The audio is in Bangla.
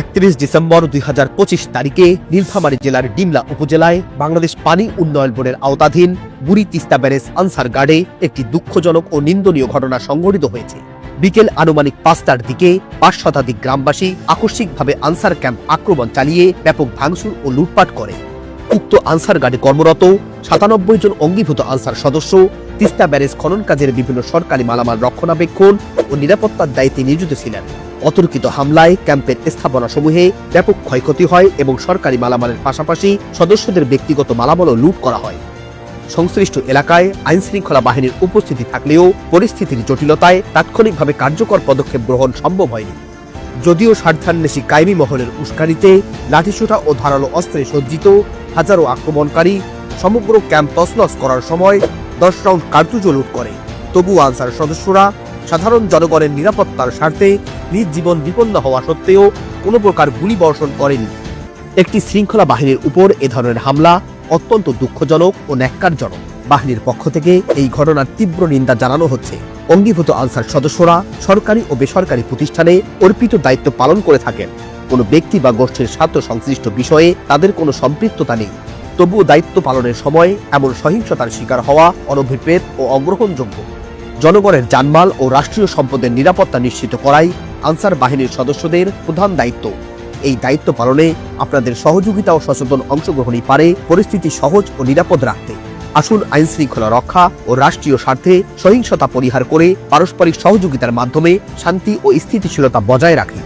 একত্রিশ ডিসেম্বর দুই হাজার পঁচিশ তারিখে নীলফামারী জেলার ডিমলা উপজেলায় বাংলাদেশ পানি উন্নয়ন বোর্ডের আওতাধীন বুড়ি তিস্তা ব্যারেজ আনসার গার্ডে একটি দুঃখজনক ও নিন্দনীয় ঘটনা সংঘটিত হয়েছে। বিকেল আনুমানিক পাঁচটার দিকে পাঁচ শতাধিক গ্রামবাসী আকস্মিকভাবে আনসার ক্যাম্প আক্রমণ চালিয়ে ব্যাপক ভাঙচুর ও লুটপাট করে। উক্ত আনসার গার্ডে কর্মরত সাতানব্বই জন অঙ্গীভূত আনসার সদস্য, তিস্তা ব্যারেজ খনন কাজের বিভিন্ন সরকারি মালামাল রক্ষণাবেক্ষণ ও নিরাপত্তার দায়িত্বে নিয়োজিত ছিলেন। অতর্কিত হামলায় ক্যাম্পের স্থাপনা সমূহে ব্যাপক ক্ষয়ক্ষতি হয় এবং সরকারি মালামালের পাশাপাশি সদস্যদের ব্যক্তিগত মালামালও লুট করা হয়। সংশ্লিষ্ট এলাকায় আইন শৃঙ্খলা বাহিনীর উপস্থিতি থাকলেও পরিস্থিতির জটিলতায় তাৎক্ষণিকভাবে কার্যকর পদক্ষেপ গ্রহণ সম্ভব হয়নি। যদিও স্বার্থান্বেষী কায়েমি মহলের উস্কানিতে লাঠিসোঁটা ও ধারালো অস্ত্রে সজ্জিত হাজারো আক্রমণকারী সমগ্র ক্যাম্প তছনছ করার সময় দশ রাউন্ড কার্তুজও লুট করে। তবু আনসার সদস্যরা সাধারণ জনগণের নিরাপত্তার স্বার্থে নিজ জীবন বিপন্ন হওয়া সত্ত্বেও কোনো প্রকার গুলি বর্ষণ করেনি। একটি শৃঙ্খলা বাহিনীর উপর এ ধরনের হামলা অত্যন্ত দুঃখজনক ও ন্যাক্কারজনক। বাহিনীর পক্ষ থেকে এই ঘটনার তীব্র নিন্দা জানানো হচ্ছে। অঙ্গীভূত আনসার সদস্যরা সরকারি ও বেসরকারি প্রতিষ্ঠানে অর্পিত দায়িত্ব পালন করে থাকেন। কোনো ব্যক্তি বা গোষ্ঠীর স্বার্থ সংশ্লিষ্ট বিষয়ে তাদের কোনো সম্পৃক্ততা নেই। তবুও দায়িত্ব পালনের সময় এমন সহিংসতার শিকার হওয়া অনভিপ্রেত ও অগ্রহণযোগ্য। জনগণের জানমাল ও রাষ্ট্রীয় সম্পদের নিরাপত্তা নিশ্চিত করাই আনসার বাহিনীর সদস্যদের প্রধান দায়িত্ব। এই দায়িত্ব পালনে আপনাদের সহযোগিতা ও সচেতন অংশগ্রহণই পারে পরিস্থিতি সহজ ও নিরাপদ রাখতে। আসুন আইন শৃঙ্খলা রক্ষা ও রাষ্ট্রীয় স্বার্থে সহিংসতা পরিহার করে পারস্পরিক সহযোগিতার মাধ্যমে শান্তি ও স্থিতিশীলতা বজায় রাখি।